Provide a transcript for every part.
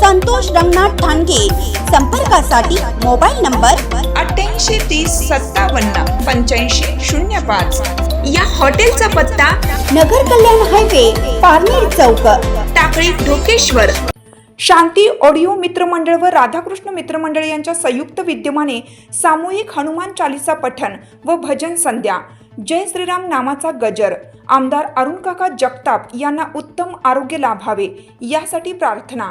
संतोष रंगनाथ ठाणगे. संपर्कासाठी mobile number अठ्ठ्याऐंशी तीस सत्तावन्न पंच्याऐंशी शून्य पाच. या हॉटेलचा पत्ता नगर कल्याण हायवे पारनेर चौक. टाकळी ढोकेश्वर. शांती ऑडिओ मित्रमंडळ व राधाकृष्ण मित्रमंडळ यांच्या संयुक्त विद्यमाने सामूहिक हनुमान चालिसा पठण व भजन संध्या. जय श्रीराम नामाचा गजर. आमदार अरुण काका जगताप यांना उत्तम आरोग्य लाभावे. यासाठी प्रार्थना.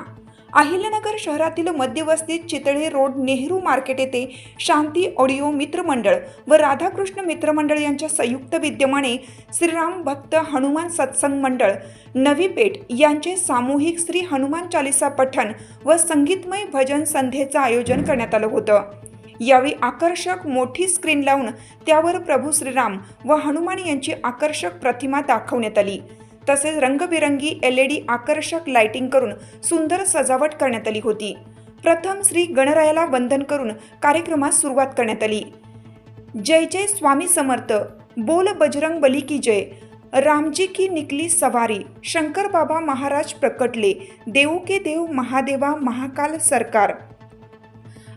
अहिल्यानगर शहरातील मध्यवस्तीत चितळे रोड नेहरू मार्केट येथे शांती ऑडिओ मित्रमंडळ व राधाकृष्ण मित्रमंडळ यांच्या संयुक्त विद्यमाने श्रीराम भक्त हनुमान सत्संग मंडळ नवी पेठ यांचे सामूहिक श्री हनुमान चालिसा पठण व संगीतमय भजन संध्येचं आयोजन करण्यात आलं होतं. यावेळी आकर्षक मोठी स्क्रीन लावून त्यावर प्रभू श्रीराम व हनुमान यांची आकर्षक प्रतिमा दाखवण्यात आली. तसेच रंगबिरंगी एल ई डी आकर्षक लाइटिंग करून सुंदर सजावट करण्यात आली होती. प्रथम श्री गणरायाला वंदन करून कार्यक्रमास सुरुवात करण्यात आली. जय जय स्वामी समर्थ. बोल बजरंग बली की जय. रामजी की निकली सवारी. शंकर बाबा महाराज प्रकटले. देऊ के देव महादेवा महाकाल सरकार.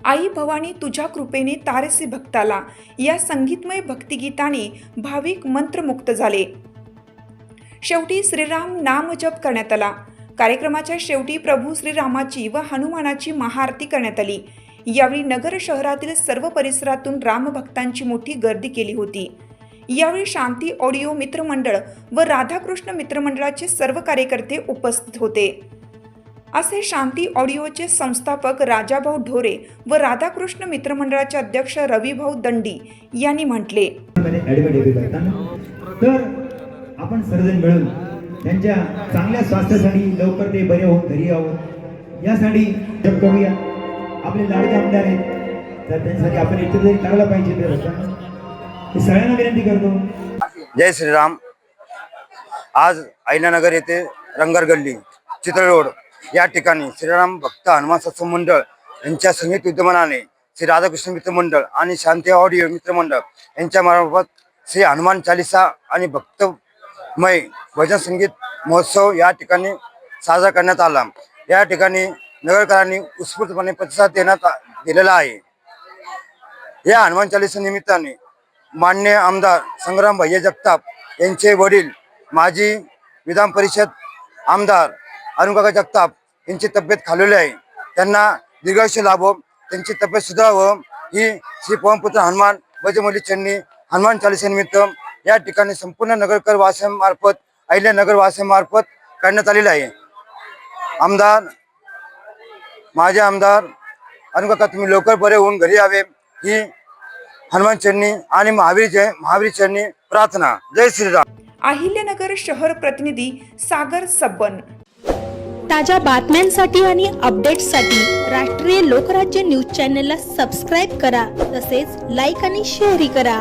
आई भवानी तुझ्या कृपेने तारसी भक्ताला. या संगीतमय भक्तिगीताने भाविक मंत्रमुक्त झाले. शेवटी श्रीराम नाम जप करण्यात आला. कार्यक्रमाच्या शेवटी प्रभू श्रीरामाची व हनुमानाची महाआरती करण्यात आली. यावेळी नगर शहरातील सर्व परिसरातून रामभक्तांची मोठी गर्दी केली होती. यावेळी शांती ऑडिओ मित्रमंडळ व राधाकृष्ण मित्रमंडळाचे सर्व कार्यकर्ते उपस्थित होते. असे शांती ऑडिओचे संस्थापक राजाभाऊ ढोरे व राधाकृष्ण मित्रमंडळाचे अध्यक्ष रविभाऊ दंडी यांनी म्हटले. आपण सर्वजण मिळून त्यांच्या चांगल्या स्वास्थ्यासाठी लवकर ते बरे होऊन घरी यावं. यासाठी जप करूया. आपले लाडके आमदार आहेत. तर त्यांच्यासाठी आपण इतर तरी करायला पाहिजे ते सगळ्यांना विनंती करतो. जय श्रीराम. आज ऐनानगर येथे रंगर गल्ली चितळ रोड या ठिकाणी श्रीराम भक्त हनुमान सत्सव मंडळ यांच्या संगीत विद्यमानाने श्री राधाकृष्ण मित्र मंडळ आणि शांती ऑडिओ मित्र मंडळ यांच्या मार्फत श्री हनुमान चालिसा आणि भक्त मय भजन संगीत महोत्सव या ठिकाणी साजरा करण्यात आला. या ठिकाणी नगरकरांनी उत्स्फूर्तपणे प्रतिसाद देण्यात दिलेला आहे. या हनुमान चालीसा निमित्ताने मान्य आमदार संग्राम भैया जगताप यांचे वडील माजी विधान परिषद आमदार अरुणकाका जगताप यांची तब्येत खालवली आहे. त्यांना दीर्घायुष्य लाभो त्यांची तब्येत सुधारावं ही श्री पवनपुत्र हनुमान बजमली चन्नी हनुमान चालिसेनिमित्त या ठिकाणी संपूर्ण नगरकर वासियांमार्फत अहिल्या नगर वासियांमार्फत करण्यात आलेलं आहे. आमदार माझे आमदार अरुणकाका तुम्ही लवकर बरे होऊन घरी यावे ही हनुमान चरणी आणि महावीर जय महावीर चरणी प्रार्थना. जय श्रीराम. अहिल्यानगर शहर प्रतिनिधी सागर सब्बन ताज्या बातम्यांसाठी आणि अपडेट्ससाठी राष्ट्रीय लोकराज्य न्यूज चॅनलला सबस्क्राईब करा तसेच लाईक आणि शेअरही करा.